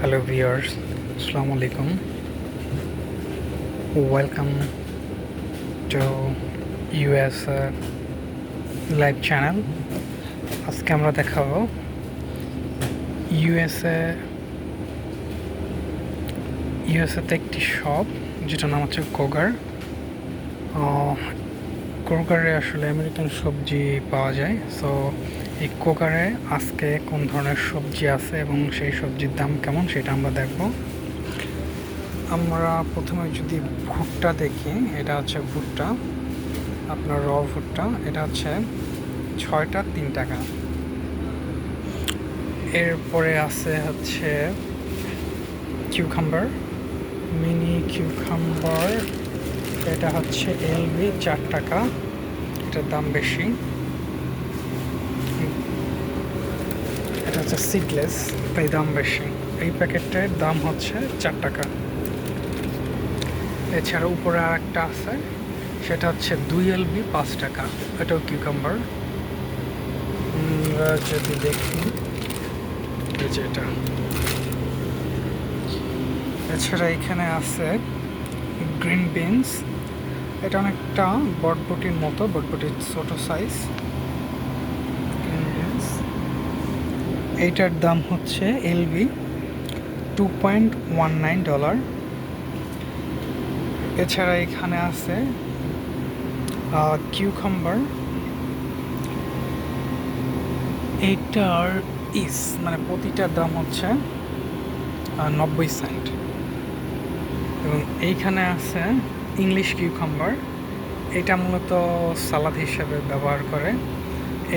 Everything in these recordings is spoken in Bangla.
Viewers, Assalamu alaikum. Welcome to US uh, live channel. আজকে আমরা দেখাবো ইউএসএ ইউএসএতে একটি শপ যেটার নাম হচ্ছে কোগার কোগারে আসলে আমেরিকান সবজি পাওয়া যায় সো এই কোকারে আজকে কোন ধরনের সবজি আছে এবং সেই সবজির দাম কেমন সেটা আমরা দেখব। আমরা প্রথমে যদি ভুট্টা দেখি, এটা হচ্ছে ভুট্টা, আপনার র ভুট্টা, এটা হচ্ছে ছয়টা তিন টাকা। এরপরে আছে হচ্ছে কিউখাম্বার মিনি কিউখাম্বার এটা হচ্ছে এলবি চার টাকা, এটার দাম বেশি। এটা হচ্ছে সিডলেস তাই দাম বেশি। এই প্যাকেটটার দাম হচ্ছে চার টাকা। এছাড়া উপরে আর একটা আছে, সেটা হচ্ছে দুই এলবি পাঁচ টাকা। এটাও কিউকাম্বার যদি দেখি এটা। এছাড়া এখানে আছে গ্রিন বিনস এটা অনেকটা বটবটির মতো, বটবটির ছোট সাইজ গ্রিন বিনস এইটার দাম হচ্ছে L B two point one nine dollar এছাড়া এখানে আছে কিউখাম্বার এইটার ইস মানে প্রতিটার দাম হচ্ছে নব্বই সেন্ট। এবং এইখানে আছে ইংলিশ কিউখাম্বার এটা মূলত সালাদ হিসেবে ব্যবহার করে।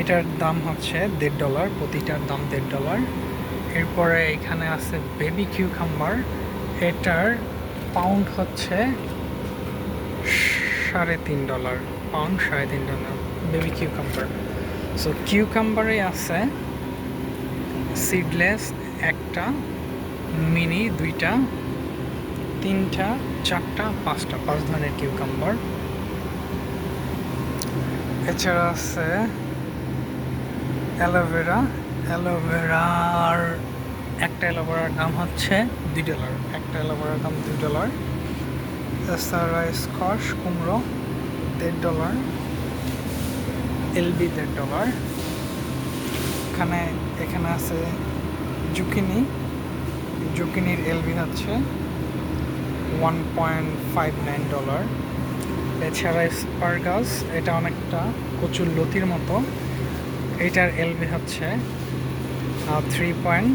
এটার দাম হচ্ছে দেড় ডলার, প্রতিটার দাম দেড় ডলার। এরপরে এখানে আছে বেবি কিউখাম্বার এটার পাউন্ড হচ্ছে সাড়ে তিন ডলার, পাউন্ড সাড়ে তিন ডলার, বেবি কিউ কিউকাম্বার। সো কিউকাম্বারে আছে সিডলেস একটা, মিনি দুইটা, তিনটা, চারটা, পাঁচটা, পাঁচ ধরনের কিউ কিউকাম্বার। এছাড়া আছে অ্যালোভেরা অ্যালোভেরার একটা অ্যালোভেরার দাম হচ্ছে দুই ডলার একটা অ্যালোভেরার দাম দুই ডলার এছাড়া স্কচ কুমড়ো দেড় ডলার এলবি দেড় ডলার এখানে এখানে আছে জুকিনি জুকিনির এলবি হচ্ছে one point five nine dollar এছাড়া স্পারগাস এটা অনেকটা কচুর লতির মতো। এটার এলবি হচ্ছে three point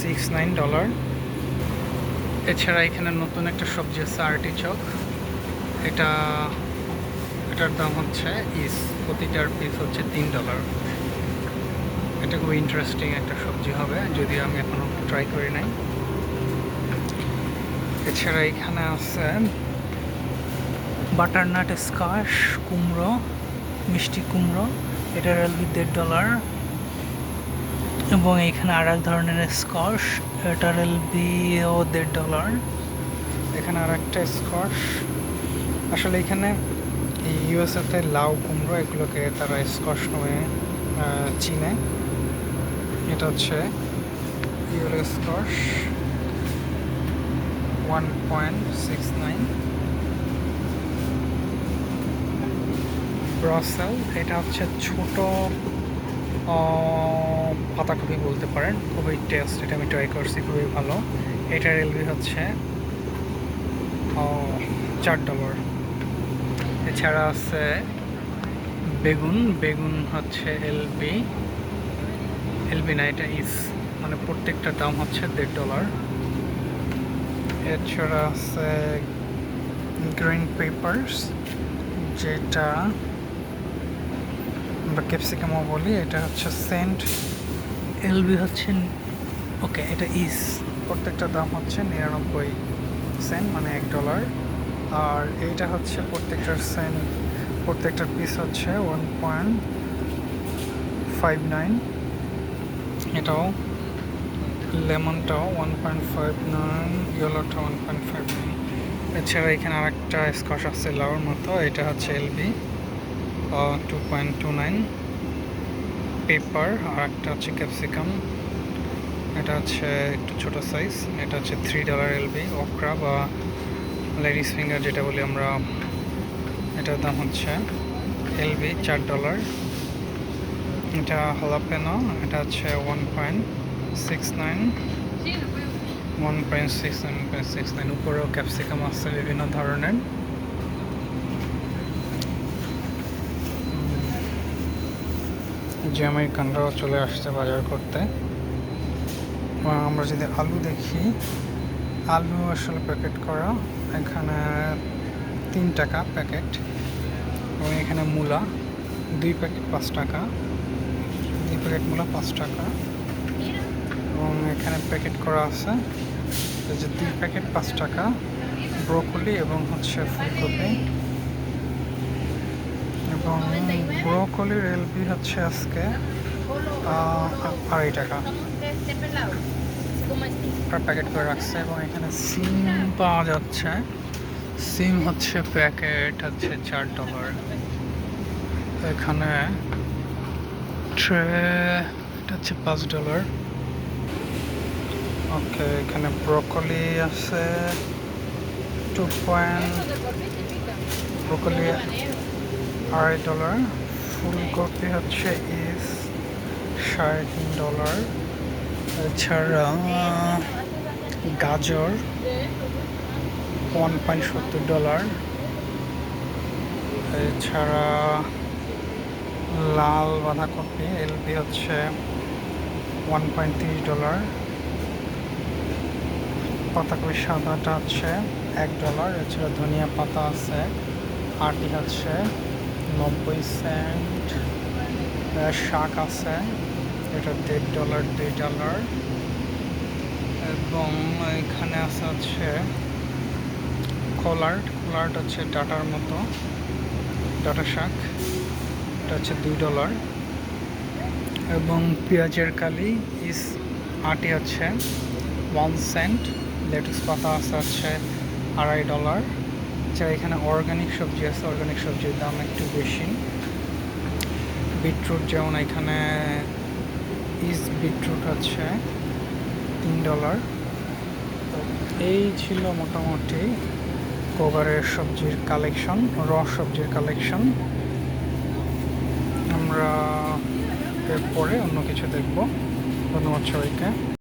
six nine dollar এছাড়া এখানে নতুন একটা সবজি আছে আর্টিচক এটা, এটার দাম হচ্ছে, ইস, প্রতিটার পিস হচ্ছে তিন ডলার এটা খুব ইন্টারেস্টিং একটা সবজি হবে, যদিও আমি এখনও ট্রাই করি নাই। এছাড়া এখানে আছে বাটারনাট স্কাশ কুমড়ো, মিষ্টি কুমড়ো। এটার এলবি দেড় ডলার এবং এখানে আর এক ধরনের স্কচ এটার এলবিও দেড় ডলার এখানে আর একটা স্কচ আসলে এখানে ইউএসএতে লাউ কুমড়ো এগুলোকে তারা স্কচ নামে চিনে। এটা হচ্ছে euro scotch one point six nine Brussels এটা হচ্ছে ছোট পাতাকপি বলতে পারেন। খুবই টেস্ট এটা আমি ট্রাই করছি, খুবই ভালো। এটা এলবি হচ্ছে চার ডলার এছাড়া আছে বেগুন বেগুন হচ্ছে এলবি এলবি না, এটা ইস মানে প্রত্যেকটার দাম হচ্ছে দেড় ডলার এছাড়া আছে গ্রিন পেপার্স যেটা আমরা ক্যাপসিকামও বলি, এটা হচ্ছে সেন্ট এলবি হচ্ছে ওকে, এটা ইস। প্রত্যেকটা দাম হচ্ছে নিরানব্বই সেন্ট মানে এক ডলার। আর এইটা হচ্ছে প্রত্যেকটার সেন্ট, প্রত্যেকটার পিস হচ্ছে ওয়ান পয়েন্ট ফাইভ নাইন। এটাও লেমনটাও ওয়ান পয়েন্ট ফাইভ নাইন ইয়েলোটা ওয়ান পয়েন্ট ফাইভ নাইন। এছাড়া এখানে আরেকটা স্কচ আছে লাউর মতো, এটা হচ্ছে L B. Two point two nine pepper আর একটা হচ্ছে ক্যাপসিকাম এটা হচ্ছে একটু ছোট সাইজ এটা হচ্ছে থ্রি ডলার এলবি অক্রা বা লেডিস ফিঙ্গার যেটা বলি আমরা। এটার দাম হচ্ছে এলবি চার ডলার এটা হলাপেনো এটা হচ্ছে one point six nine one point six nine point six nine উপরেও ক্যাপসিকাম আছে বিভিন্ন ধরনের। জ্যামাইকানরাও চলে আসছে বাজার করতে আমরা যদি আলু দেখি, আলু আসলে প্যাকেট করা, এখানে তিন টাকা প্যাকেট এবং এখানে মূলা, দুই প্যাকেট পাঁচ টাকা, দুই প্যাকেট মূলা পাঁচ টাকা, এবং এখানে প্যাকেট করা আছে যে দুই প্যাকেট পাঁচ টাকা ব্রোকলি এবং হচ্ছে ফুলকপি। এবং ব্রোকলির এলবি হচ্ছে আজকে আড়াই টাকা। প্যাকেট করে রাখছে এবং এখানে সিম পাওয়া যাচ্ছে। সিম হচ্ছে প্যাকেট, হচ্ছে চার ডলার। এখানে ট্রে, এটা হচ্ছে পাঁচ ডলার। ওকে, এখানে ব্রকলি আছে। টু পয়েন্ট, ব্রকলি আড়াই ডলার। ফুলকপি হচ্ছে ইস সাড়ে তিন ডলার। এছাড়া, গাজর ওয়ান পয়েন্ট সত্তর ডলার। এছাড়া, লাল বাঁধাকপি, এলবি হচ্ছে ওয়ান পয়েন্ট তিরিশ ডলার। পাতাকপি সাদাটা হচ্ছে এক ডলার। এছাড়া ধনিয়া পাতা আছে, আটি হচ্ছে নব্বই সেন্ট শাক আছে। এটা দেড় ডলার দুই ডলার এবং এখানে আছে হচ্ছে কলার্ট কলার্ট হচ্ছে ডাটার মতো, ডাটা শাক। এটা হচ্ছে দুই ডলার এবং পেঁয়াজের কালি ইস আটি হচ্ছে। ওয়ান সেন্ট লেটুস পাতা আছে হচ্ছে আড়াই ডলার এছাড়া এখানে অর্গানিক সবজি আছে অর্গানিক সবজির দাম একটু বেশি। বিটরুট যেমন এখানে ইস বিটরুট হচ্ছে তিন ডলার। এই ছিল মোটামুটি কোভারের সবজির কালেকশন, র সবজির কালেকশন। আমরা এরপরে অন্য কিছু দেখব। ধন্যবাদ সবাইকে।